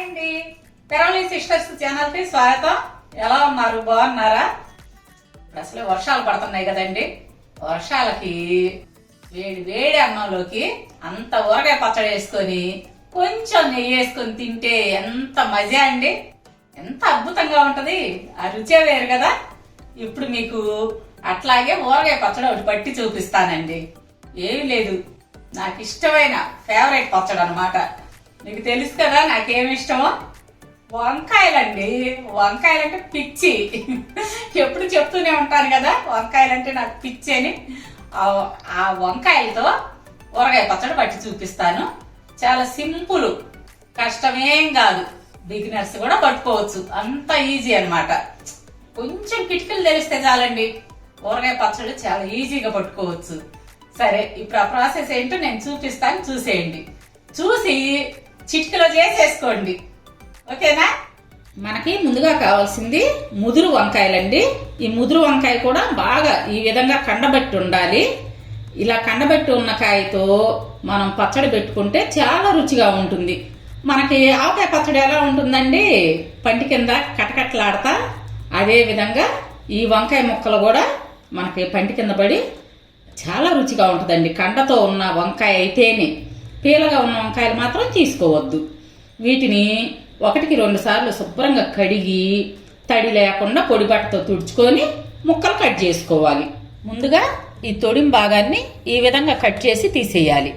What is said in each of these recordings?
Hi అండి Peravali sisters ఛానల్కి స్వాగతం. ఎలా ఉన్నారు? బాగున్నారా? ఇప్పుడు అసలు వర్షాలు పడుతున్నాయి కదండి. వర్షాలకి వేడి వేడి అన్నంలోకి అంత ఊరగాయ పచ్చడి వేసుకొని కొంచెం నెయ్యి వేసుకొని తింటే ఎంత మజా అండి. ఎంత అద్భుతంగా ఉంటుంది. ఆ రుచే వేరు కదా. ఇప్పుడు మీకు అట్లాగే ఊరగాయ పచ్చడి ఒకటి పట్టి చూపిస్తానండి. ఏమి లేదు. నాకు ఇష్టమైన ఫేవరెట్ పచ్చడి అనమాట మీకు తెలుసు కదా నాకేమి ఇష్టమో? వంకాయలండి. వంకాయలంటే పిచ్చి. ఎప్పుడు చెప్తూనే ఉంటాను కదా వంకాయలంటే నాకు పిచ్చి అని. ఆ- వంకాయలతో ఊరగాయ పచ్చడి పట్టి చూపిస్తాను. చాలా సింపుల్ కష్టమేం కాదు. బిగినర్స్ కూడా పట్టుకోవచ్చు. అంత ఈజీ అన్నమాట. కొంచెం కిటికీలు తెలిస్తే చాలండి. ఊరగాయ పచ్చడి చాలా ఈజీగా పట్టుకోవచ్చు. సరే ఇప్పుడు ఆ ప్రాసెస్ ఏంటో నేను చూపిస్తాను చూసేయండి. చూసి చిటికలో చేసేసుకోండి. ఓకేనా? మనకి ముందుగా కావాల్సింది ముదురు వంకాయలండి. ఈ ముదురు వంకాయ కూడా బాగా ఈ విధంగా కండబెట్టి ఉండాలి. ఇలా కండబెట్టి ఉన్న కాయతో మనం పచ్చడి పెట్టుకుంటే చాలా రుచిగా ఉంటుంది. మనకి ఆవకాయ పచ్చడి ఎలా ఉంటుందండి? పంటి కింద కటకట్లాడతా అదే విధంగా ఈ వంకాయ ముక్కలు కూడా మనకి పంటి కింద పడి చాలా రుచిగా ఉంటుందండి. కండతో ఉన్న వంకాయ అయితేనే. పీలగా ఉన్న వంకాయలు మాత్రం తీసుకోవద్దు. వీటిని ఒకటికి రెండు సార్లు శుభ్రంగా కడిగి తడి లేకుండా పొడి బట్టతో తుడుచుకొని ముక్కలు కట్ చేసుకోవాలి. ముందుగా ఈ తొడిం భాగాన్ని ఈ విధంగా కట్ చేసి తీసేయాలి.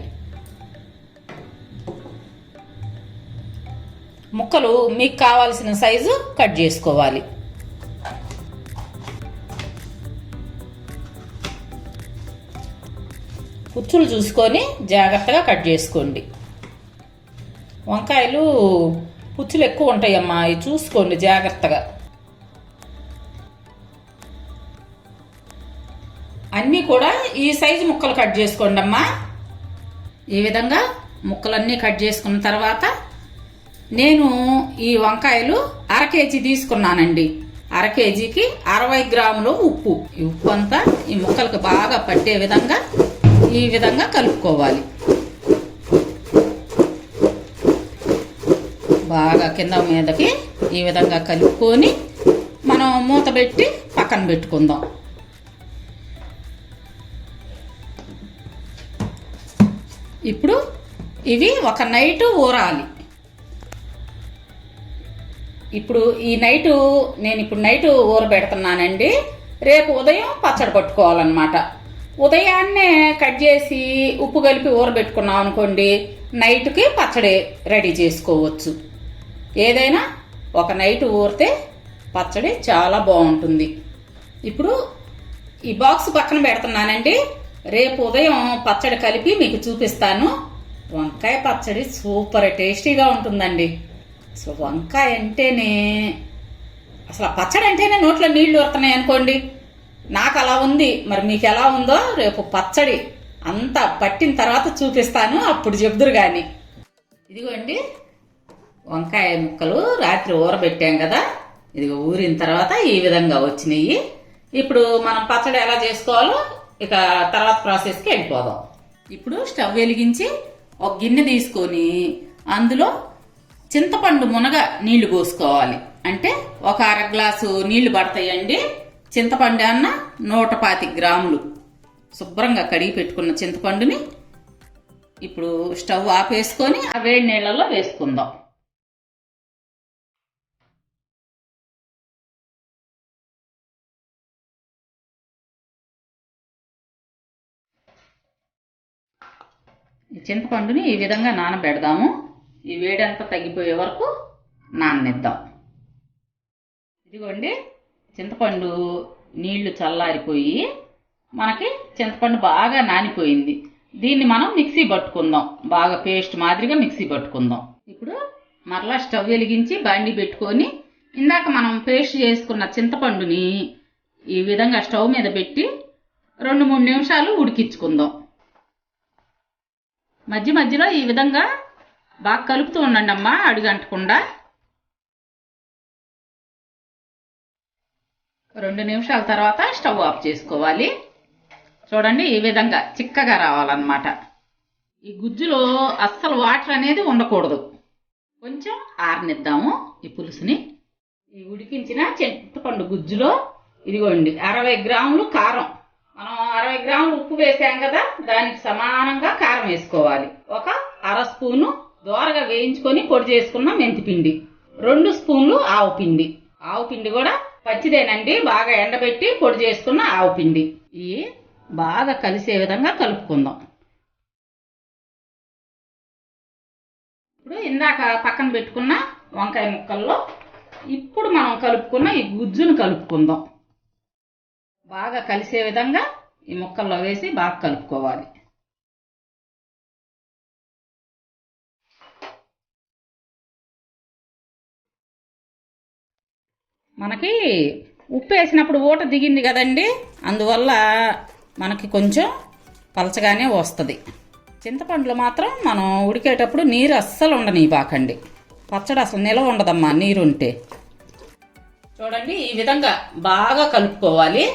ముక్కలు మీకు కావాల్సిన సైజు కట్ చేసుకోవాలి. పుచ్చులు చూసుకొని జాగ్రత్తగా కట్ చేసుకోండి. వంకాయలు పుచ్చులు ఎక్కువ ఉంటాయమ్మా అవి చూసుకోండి జాగ్రత్తగా. అన్నీ కూడా ఈ సైజు ముక్కలు కట్ చేసుకోండి అమ్మా ఈ విధంగా ముక్కలన్నీ కట్ చేసుకున్న తర్వాత నేను ఈ వంకాయలు అర కేజీ తీసుకున్నానండి. అర కేజీకి అరవై గ్రాములు ఉప్పు. ఈ ఉప్పు అంతా ఈ ముక్కలకు బాగా పట్టే విధంగా ఈ విధంగా కలుపుకోవాలి. బాగా కింద మీదకి ఈ విధంగా కలుపుకొని మనం మూత పెట్టి పక్కన పెట్టుకుందాం. ఇప్పుడు ఇవి ఒక నైట్ ఊరాలి. ఇప్పుడు ఈ నైటు నేను ఇప్పుడు నైటు ఊరబెడుతున్నానండి. రేపు ఉదయం పచ్చడి పట్టుకోవాలన్నమాట. ఉదయాన్నే కట్ చేసి ఉప్పు కలిపి ఊరబెట్టుకున్నాం అనుకోండి నైట్కి పచ్చడి రెడీ చేసుకోవచ్చు. ఏదైనా ఒక నైట్ ఊరితే పచ్చడి చాలా బాగుంటుంది. ఇప్పుడు ఈ బాక్స్ పక్కన పెడుతున్నానండి. రేపు ఉదయం పచ్చడి కలిపి మీకు చూపిస్తాను. వంకాయ పచ్చడి సూపర్ టేస్టీగా ఉంటుందండి. అసలు వంకాయ అంటేనే అసలు పచ్చడి అంటేనే నోట్లో నీళ్ళు వస్తున్నాయి అనుకోండి. నాకు అలా ఉంది మరి మీకు ఎలా ఉందో రేపు పచ్చడి అంతా పట్టిన తర్వాత చూపిస్తాను అప్పుడు చెబుదురు కానీ ఇదిగోండి వంకాయ ముక్కలు రాత్రి ఊరబెట్టాం కదా ఇదిగో ఊరిన తర్వాత ఈ విధంగా వచ్చినాయి ఇప్పుడు మనం పచ్చడి ఎలా చేసుకోవాలో ఇక తర్వాత ప్రాసెస్కి వెళ్ళిపోదాం. ఇప్పుడు స్టవ్ వెలిగించి ఒక గిన్నె తీసుకొని అందులో చింతపండు మునగ నీళ్ళు పోసుకోవాలి. అంటే ఒక అర గ్లాసు నీళ్ళు పడతాయండి. చింతపండు అన్న నూట పాతి గ్రాములు. శుభ్రంగా కడిగి పెట్టుకున్న చింతపండుని ఇప్పుడు స్టవ్ ఆపేసుకొని ఆ వేడి నీళ్ళలో వేసుకుందాం. ఈ చింతపండుని ఈ విధంగా నానబెడదాము. ఈ వేడంతా తగ్గిపోయే వరకు నాననిద్దాం. ఇదిగోండి. చింతపండు నీళ్ళు చల్లారిపోయి మనకి చింతపండు బాగా నానిపోయింది. దీన్ని మనం మిక్సీ పట్టుకుందాం. బాగా పేస్ట్ మాదిరిగా మిక్సీ పట్టుకుందాం. ఇప్పుడు మరలా స్టవ్ వెలిగించి బండి పెట్టుకొని ఇందాక మనం పేస్ట్ చేసుకున్న చింతపండుని ఈ విధంగా స్టవ్ మీద పెట్టి రెండు మూడు నిమిషాలు ఉడికించుకుందాం. మధ్య మధ్యలో ఈ విధంగా బాగా కలుపుతూ ఉండండి అమ్మా అడుగంటకుండా. రెండు నిమిషాల తర్వాత స్టవ్ ఆఫ్ చేసుకోవాలి. చూడండి ఈ విధంగా చిక్కగా రావాలన్నమాట. ఈ గుజ్జులో అస్సలు వాటర్ అనేది ఉండకూడదు. కొంచెం ఆరనిద్దాము ఈ పులుసుని. ఈ ఉడికించిన చింతపండు గుజ్జులో ఇదిగోండి అరవై గ్రాములు కారం. మనం అరవై గ్రాములు ఉప్పు వేసాం కదా దానికి సమానంగా కారం వేసుకోవాలి. ఒక అర స్పూను దోరగా వేయించుకొని పొడి చేసుకున్న మెంతిపిండి. రెండు స్పూన్లు ఆవు పిండి. ఆవు పిండి కూడా పచ్చిదేనండి. బాగా ఎండబెట్టి పొడి చేసుకున్న ఆవు పిండి. ఇవి బాగా కలిసే విధంగా కలుపుకుందాం. ఇప్పుడు ఇందాక పక్కన పెట్టుకున్న వంకాయ ముక్కల్లో ఇప్పుడు మనం కలుపుకున్న ఈ గుజ్జును కలుపుకుందాం. బాగా కలిసే విధంగా ఈ ముక్కల్లో వేసి బాగా కలుపుకోవాలి. మనకి ఉప్పు వేసినప్పుడు ఊట దిగింది కదండి. అందువల్ల మనకి కొంచెం పలచగానే వస్తుంది. చింతపండులో మాత్రం మనం ఉడికేటప్పుడు నీరు అస్సలు ఉండని బాకండి పచ్చడి అసలు నిలవ ఉండదమ్మా నీరు ఉంటే చూడండి ఈ విధంగా బాగా కలుపుకోవాలి.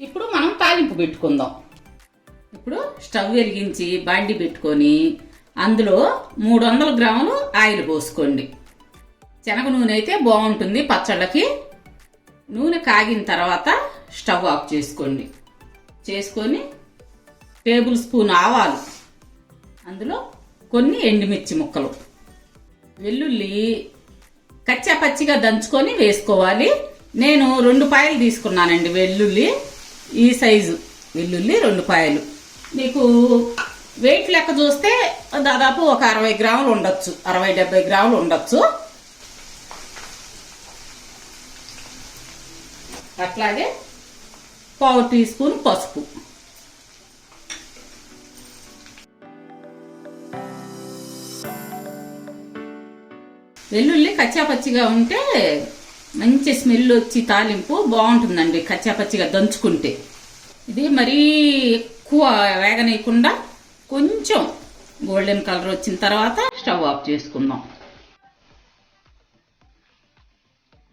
ఇప్పుడు మనం తాలింపు పెట్టుకుందాం. ఇప్పుడు స్టవ్ వెలిగించి బాండి పెట్టుకొని అందులో మూడు వందల గ్రాములు ఆయిల్ పోసుకోండి. శనగ నూనె అయితే బాగుంటుంది పచ్చళ్ళకి. నూనె కాగిన తర్వాత స్టవ్ ఆఫ్ చేసుకోండి. చేసుకొని టేబుల్ స్పూన్ ఆవాలు అందులో కొన్ని ఎండుమిర్చి ముక్కలు వెల్లుల్లి కచ్చా పచ్చిగా దంచుకొని వేసుకోవాలి. నేను రెండు పాయలు తీసుకున్నానండి వెల్లుల్లి ఈ సైజు వెల్లుల్లి రెండు పాయలు. మీకు వెయిట్ లెక్క చూస్తే దాదాపు ఒక అరవై గ్రాములు ఉండొచ్చు అరవై డెబ్బై గ్రాములు ఉండొచ్చు. అట్లాగే పావు టీ స్పూన్ పసుపు. వెల్లుల్లి కచ్చాపచ్చిగా ఉంటే మంచి స్మెల్ వచ్చి తాలింపు బాగుంటుందండి కచ్చాపచ్చిగా దంచుకుంటే. ఇది మరీ ఎక్కువ వేగనీయకుండా కొంచెం గోల్డెన్ కలర్ వచ్చిన తర్వాత స్టవ్ ఆఫ్ చేసుకుందాం.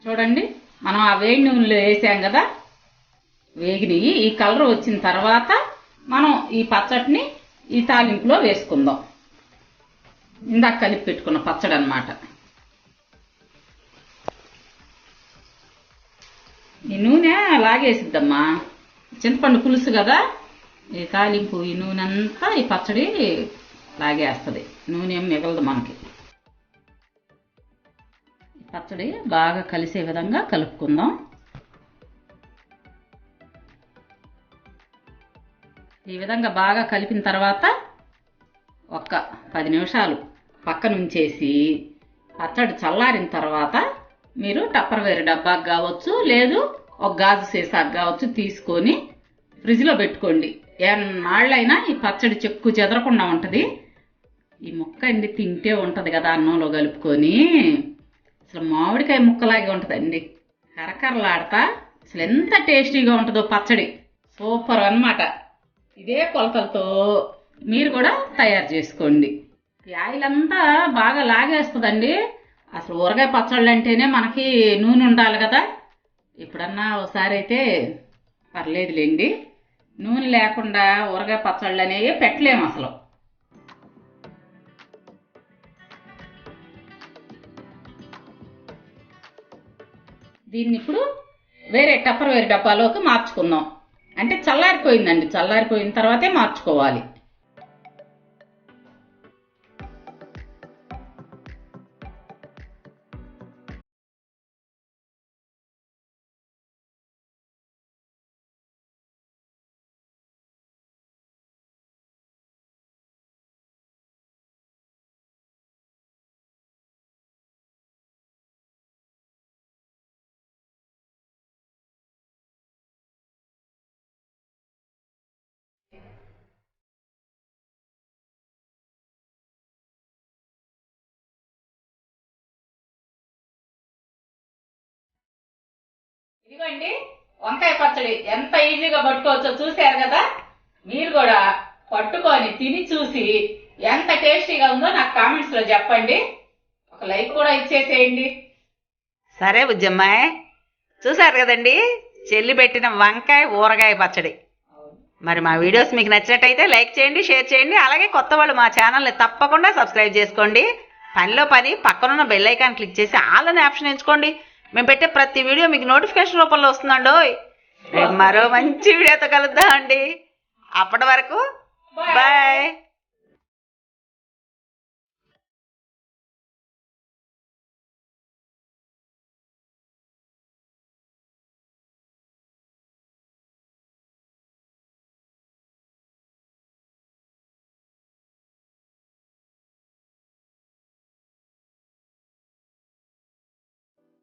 చూడండి. మనం ఆ వేడి నూనెలో వేసాం కదా? వేగినవి ఈ కలర్ వచ్చిన తర్వాత మనం ఈ పచ్చడిని ఈ తాలింపులో వేసుకుందాం. ఇందాక కలిపి పెట్టుకున్న పచ్చడి అనమాట ఈ నూనె లాగేసిద్దమ్మా చింతపండు పులుసు కదా? ఈ తాలింపు ఈ నూనె అంతా ఈ పచ్చడి లాగేస్తుంది. నూనె ఏం మిగలదు మనకి. పచ్చడి బాగా కలిసే విధంగా కలుపుకుందాం. ఈ విధంగా బాగా కలిపిన తర్వాత ఒక్క పది నిమిషాలు పక్కన ఉంచేసి పచ్చడి చల్లారిన తర్వాత మీరు టప్పర్వేర్ డబ్బాకు కావచ్చు లేదు ఒక గాజు సీసాకు కావచ్చు తీసుకొని ఫ్రిడ్జ్లో పెట్టుకోండి. ఎన్నాళ్ళైనా ఈ పచ్చడి చెక్కు చెదరకుండా ఉంటుంది. ఈ ముక్క అండి తింటే ఉంటుంది కదా అన్నంలో కలుపుకొని. అసలు మామిడికాయ ముక్కలాగే ఉంటుందండి. కరకరలాడతా అసలు ఎంత టేస్టీగా ఉంటుందో పచ్చడి. సూపర్ అన్నమాట. ఇదే కొలతలతో మీరు కూడా తయారు చేసుకోండి. ఈ ఆయిల్ అంతా బాగా లాగేస్తుందండి. అసలు ఊరగాయ పచ్చళ్ళు అంటేనే మనకి నూనె ఉండాలి కదా. ఎప్పుడన్నా ఒకసారి అయితే పర్లేదులేండి. నూనె లేకుండా ఊరగాయ పచ్చళ్ళు అనేవి పెట్టలేము అసలు. దీన్ని ఇప్పుడు వేరే టప్పర్ వేరే డబ్బాలోకి మార్చుకుందాం. అంటే చల్లారిపోయిందండి. చల్లారిపోయిన తర్వాతే మార్చుకోవాలి. ఇదిగోండి వంకాయ పచ్చడి. ఎంత ఈజీగా పట్టుకోవచ్చో చూశారు కదా? మీరు కూడా పట్టుకొని తిని చూసి ఎంత టేస్టీగా ఉందో నాకు కామెంట్స్లో చెప్పండి. ఒక లైక్ కూడా ఇచ్చేసేయండి. సరే బుజ్జమ్మాయ్ చూసారు కదండి? చెల్లి పెట్టిన వంకాయ ఊరగాయ పచ్చడి. మరి మా వీడియోస్ మీకు నచ్చినట్టయితే లైక్ చేయండి షేర్ చేయండి. అలాగే కొత్త వాళ్ళు మా ఛానల్ని తప్పకుండా సబ్స్క్రైబ్ చేసుకోండి. పనిలో పని పక్కనున్న బెల్ ఐకాన్ క్లిక్ చేసి ఆల్ అనే ఆప్షన్ ఎంచుకోండి. మేము పెట్టే ప్రతి వీడియో మీకు నోటిఫికేషన్ రూపంలో వస్తుందండోయ్ మరో మంచి వీడియోతో కలుద్దామండి. అప్పటి వరకు బాయ్